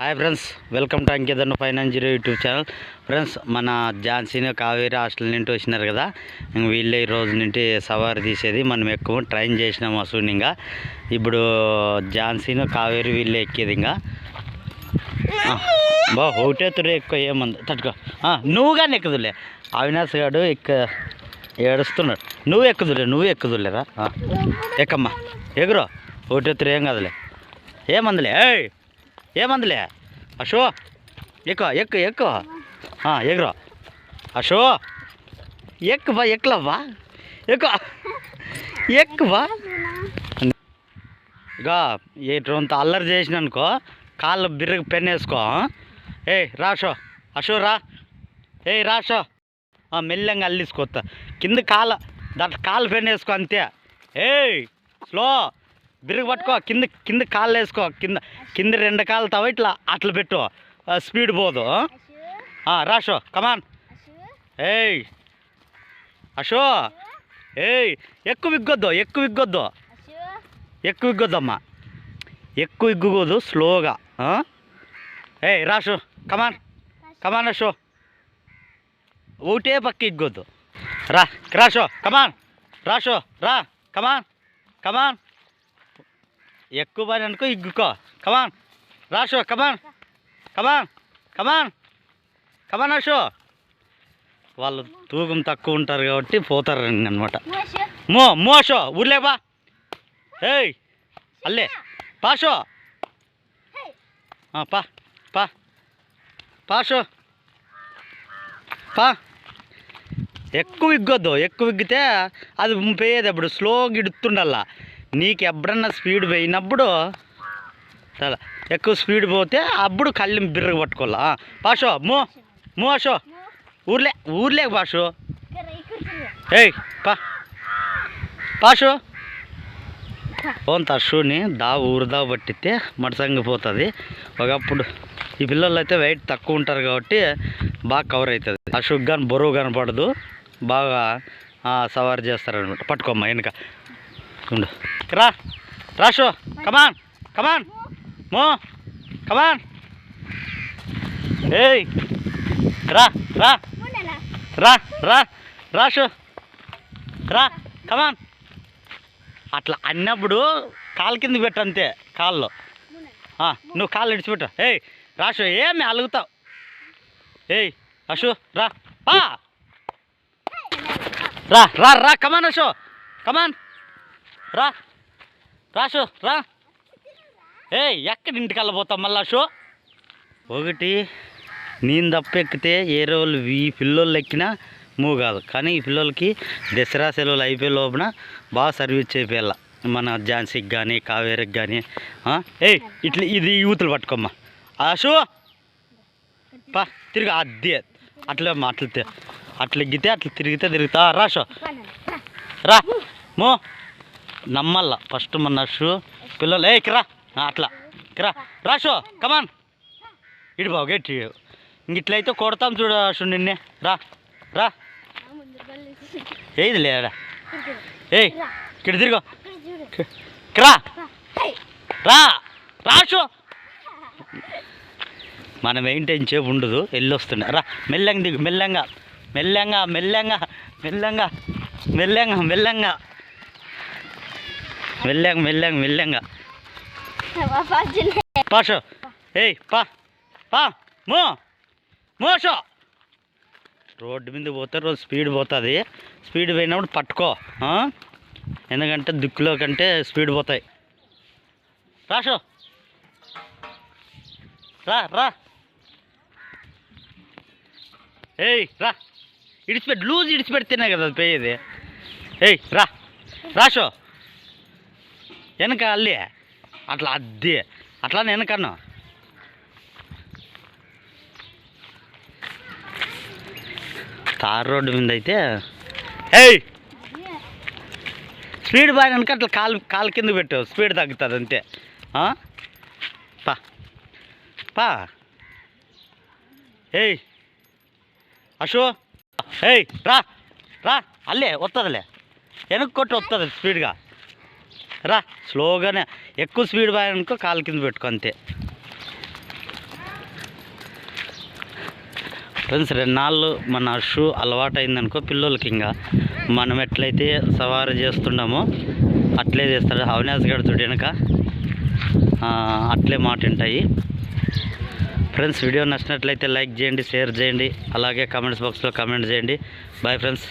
Hi friends welcome to అంకేదన్న finance zero YouTube channel friends మన ఝాన్సీని Kaveri hostel నుండి వచ్చినారు కదా. ఇంక వీళ్ళే ఈ రోజు నుండి సవారి తీసేది. మనం ఎక్కువ ట్రైన్ చేసినాం ఇంకా. ఇప్పుడు ఝాన్సీని కావేరి వీళ్ళే ఎక్కేది ఇంకా. బా ఒకటే తురే ఎక్కువ ఏమంది? తట్టుకో. నువ్వు కానీ ఎక్కుదులే. అవినాష్ గారు ఎక్క ఏడుస్తున్నాడు. నువ్వు ఎక్కుదులే నువ్వు ఎక్కుదులేరా ఎక్కమ్మా? ఎగురు. ఒకటే తురే ఏం కాదులే. ఏమందులే? ఏయ్! ఏమందులే? అశో ఎక్కువ ఎక్కువ ఎక్కువ ఎగురా. అశో ఎక్కువ ఎక్కువా ఎక్కువ? ఎక్కువా ఇక ఎటువంటి అల్లరి చేసిన అనుకో కాళ్ళు బిర్రకు పెన్ వేసుకో ఏ రాషో అశో. రా. ఏ రాషో మెల్లంగా అల్లిసుకోతా కింద కాళ్ళ దాంట్లో కాళ్ళు పెన్ వేసుకో అంతే. ఏయ్ స్లో. బిరుగు పట్టుకో కింద కింద కాళ్ళు వేసుకో కింద కింద రెండు కాళ్ళు తవ ఇట్లా అట్లా పెట్టు. స్పీడ్ పోదు. రాషో కమాన్ ఏయ్ అశో ఏయ్ ఎక్కువ ఇగ్గొద్దు ఎక్కువ ఇగ్గొద్దు ఎక్కువ ఇగ్గొద్దమ్మా ఎక్కువ ఇగ్గుకోదు స్లోగా ఏయ్ రాషు కమాన్ కమాన్ అశో. ఒకటే పక్క ఇగ్గొద్దు రా రాషో కమాన్ రాషో రా కమాన్ కమాన్ ఎక్కువ పని అనుకో ఇగ్గుకో. Come on రాషో come on come on come on come on అశో వాళ్ళు తూకం తక్కువ ఉంటారు కాబట్టి పోతారు అనమాట మో మోషో ఊర్లే బా ఏయ్. అల్లే. పాషో పా. పా. పాషో పా. ఎక్కువ ఇగ్గొద్దు. ఎక్కువ ఇగ్గితే అది పోయేది అప్పుడు స్లోగా ఇడుతుండల్లా నీకు ఎప్పుడన్నా స్పీడ్ పోయినప్పుడు చాలా ఎక్కువ స్పీడ్ పోతే అప్పుడు కళ్ళు బిర్ర పట్టుకోవాలా? పాషో మో మో అషో ఊర్లే ఊర్లే పాషో. ఏయ్ పా. పాషో. పోంత షూని దా ఊరు దా పట్టితే మడసంగిపోతుంది ఒకప్పుడు ఈ పిల్లలు అయితే వెయిట్ తక్కువ ఉంటారు కాబట్టి బాగా కవర్ అవుతుంది ఆ కానీ బరువు కనపడదు బాగా సవారు చేస్తారనమాట పట్టుకోమ్మా వెనుక. ఉండు. రా రాషో కమాన్ కమాన్ మో కమాన్ ఏయ్ రా రా. రా రా రాషో రా కమాన్ అట్లా అన్నప్పుడు కాలు కింద పెట్టు అంతే కాళ్ళు ఆ, నువ్వు కాళ్ళు ఇడిచిపెట్టు ఏయ్ రాషు ఏమి అలుగుతావు? ఏయ్ అశు రా. పా. రా రా రా కమాన్ అశో కమాన్ రా. రాషు రా. ఏయ్ ఎక్కడ ఇంటికి వెళ్ళబోతాం మళ్ళా షో ఒకటి నేను తప్పెక్కితే ఏ రోజులు ఈ పిల్లోళ్ళు ఎక్కినా మూవ్ కాదు. కానీ ఈ పిల్లలకి దసరా సెలవులు అయిపోయే లోపల బాగా సర్వీస్ చేయాల మన ఝాన్సీకి కానీ కావేరికి కానీ ఏయ్ ఇట్లా ఇది యూతులు పట్టుకోమ్మా. ఆశు పా తిరిగి అద్దె. అట్లా అట్లా అట్లా ఎగ్గితే అట్లా తిరిగితే తిరుగుతా. రాషో. రా మో. నమ్మల్ల. ఫస్ట్ మన షూ. పిల్లలు ఏ కిరా. అట్లా. కిరా. రాషో కమాన్ ఇటు బావు గట్టి ఇంక ఇట్లయితే కొడతాం చూడ షూ నిన్నే. రా. రా. ఏది లేడా ఏయ్ ఇక్కడ తిరుగు. రా. రా రాషు మనం మెయింటైన్ చేపు ఉండదు. వెళ్ళొస్తుండే రా. మెల్లంగా దిగు. మెల్లంగా. మెల్లంగా మెల్లంగా మెల్లంగా మెల్లంగా మెల్లంగా. మెల్లంగా మెల్లంగా మెల్లంగా. పాషో ఏయ్ పా. పా. మో. మోషో రోడ్డు మీద పోతే రోజు స్పీడ్ పోతుంది. స్పీడ్ పోయినప్పుడు పట్టుకో? ఎందుకంటే దిక్కులో కంటే స్పీడ్ పోతాయి. రాషో రా రా. ఏయ్ రా. ఇడిచిపెట్టి లూజ్ ఇడిచిపెడితేనే కదా అది పోయేది. ఏయ్ రా. రాషో వెనక అల్లి. అట్లా అద్ది. అట్లా వెనకన్నా తార్ రోడ్డు మీద అయితే. ఏయ్! స్పీడ్ బాగా అట్లా కాలు కాలు కింద పెట్టు. స్పీడ్ తగ్గుతుంది అంతే. పా. పా. ఏయ్! అశో! ఏయ్! రా! రా! అల్లే వస్తుందిలే వెనక్కి కొట్టి వస్తుంది స్పీడ్గా. రా స్లోగానే ఎక్కువ స్పీడ్ పోయాలనుకో కాలు కింద పెట్టుకో అంతే. ఫ్రెండ్స్ రెండు నాళ్ళు మన షూ అలవాటు అయిందనుకో పిల్లలకి ఇంకా మనం ఎట్లయితే సవారీ చేస్తున్నామో అట్లే చేస్తాడు అవినాష్ గడు వెనుక. అట్లే మాట ఉంటాయి ఫ్రెండ్స్ వీడియో నచ్చినట్లయితే లైక్ చేయండి షేర్ చేయండి అలాగే కమెంట్స్ బాక్స్లో కమెంట్ చేయండి. Bye friends